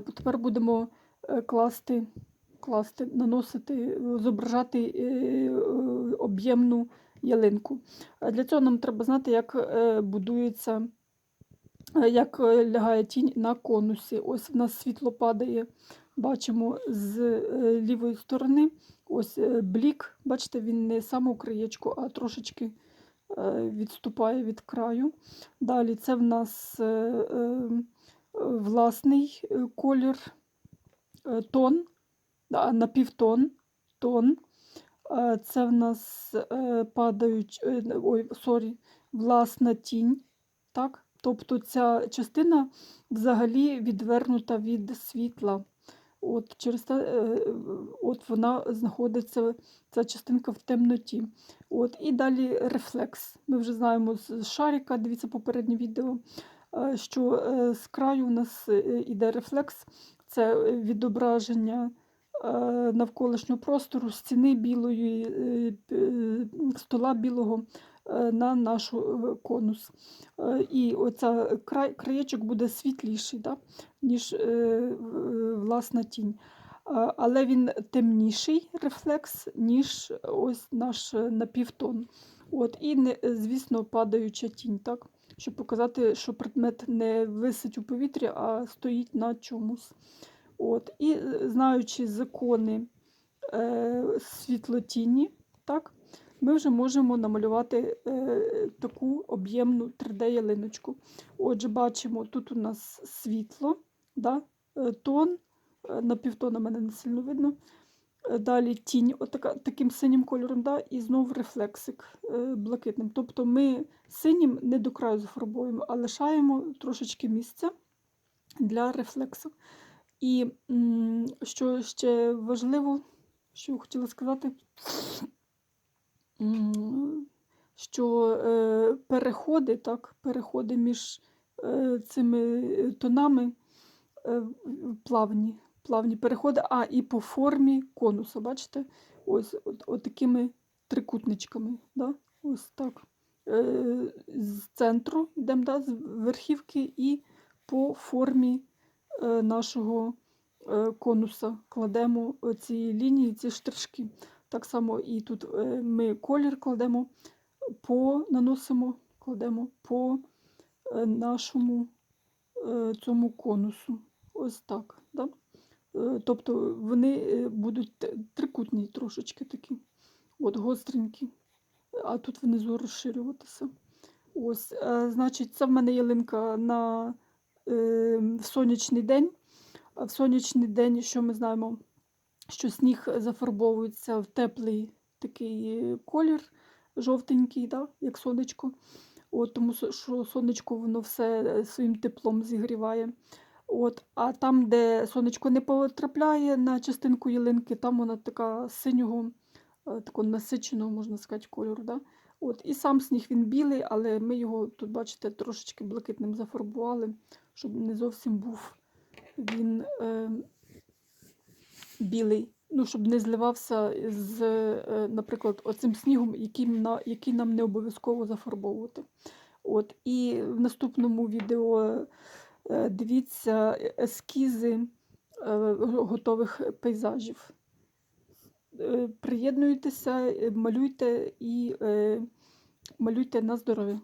Тепер будемо е, класти, класти, наносити, зображати е, е, об'ємну ялинку. Для цього нам треба знати, як будується, як лягає тінь на конусі. Ось в нас світло падає, бачимо з лівої сторони. Ось блік, бачите, він не саме у краєчку, а трошечки відступає від краю. Далі це в нас власний е, колір е, тон, напівтон, тон. Е, Це в нас падають, ой, сорі, власна тінь. Так? Тобто ця частина взагалі відвернута від світла. От, через те, от вона знаходиться, ця частинка в темноті. От, і далі рефлекс. Ми вже знаємо з шарика, дивіться попереднє відео, що е, з краю у нас е, іде рефлекс, це е, відображення е, навколишнього простору, стіни білої, е, е, стола білого е, на наш е, конус. Е, І оця край, краєчок буде світліший, да, ніж е, власна тінь. Але він темніший рефлекс, ніж ось наш е, напівтон. От, і, звісно, падаюча тінь, так? Щоб показати, що предмет не висить у повітрі, а стоїть на чомусь. От, і е, знаючи закони е, світлотіні, так, ми вже можемо намалювати е, таку об'ємну 3D-ялиночку. Отже, бачимо, тут у нас світло, да, е, тон, е, напівтона мене не сильно видно. Е, Далі тінь, отака, таким синім кольором, да, і знову рефлексик е, блакитним. Тобто ми синім не до краю зафарбуємо, а лишаємо трошечки місця для рефлексу. І м, що ще важливо, що хотіла сказати, м, що е, переходи, так, переходи між е, цими тонами е, плавні, плавні переходи, а і по формі конуса, бачите? Ось от, от такими трикутничками. Да? Ось так. Е, з центру йдемо да, з верхівки і по формі е, нашого е, конуса кладемо ці лінії, ці штришки. Так само і тут е, ми колір кладемо, по, наносимо, кладемо по е, нашому е, цьому конусу. Ось так. Да? Е, Тобто вони е, будуть трикутні трошечки такі, от гостренькі, а тут внизу розширюватися. Ось, е, значить, це в мене ялинка на е, в сонячний день. А в сонячний день, що ми знаємо, що сніг зафарбовується в теплий такий колір, жовтенький, да, як сонечко. От, тому що сонечко воно все своїм теплом зігріває. От, а там, де сонечко не потрапляє на частинку ялинки, там вона така синього, е, такого насиченого, можна сказати, кольору. Да? От, і сам сніг він білий, але ми його тут, бачите, трошечки блакитним зафарбували, щоб не зовсім був він е, білий. Ну, щоб не зливався з, е, наприклад, оцим снігом, який, на, який нам не обов'язково зафарбовувати. От, і в наступному відео дивіться ескізи е, готових пейзажів. Е, Приєднуйтеся, е, малюйте і е, малюйте на здоров'я.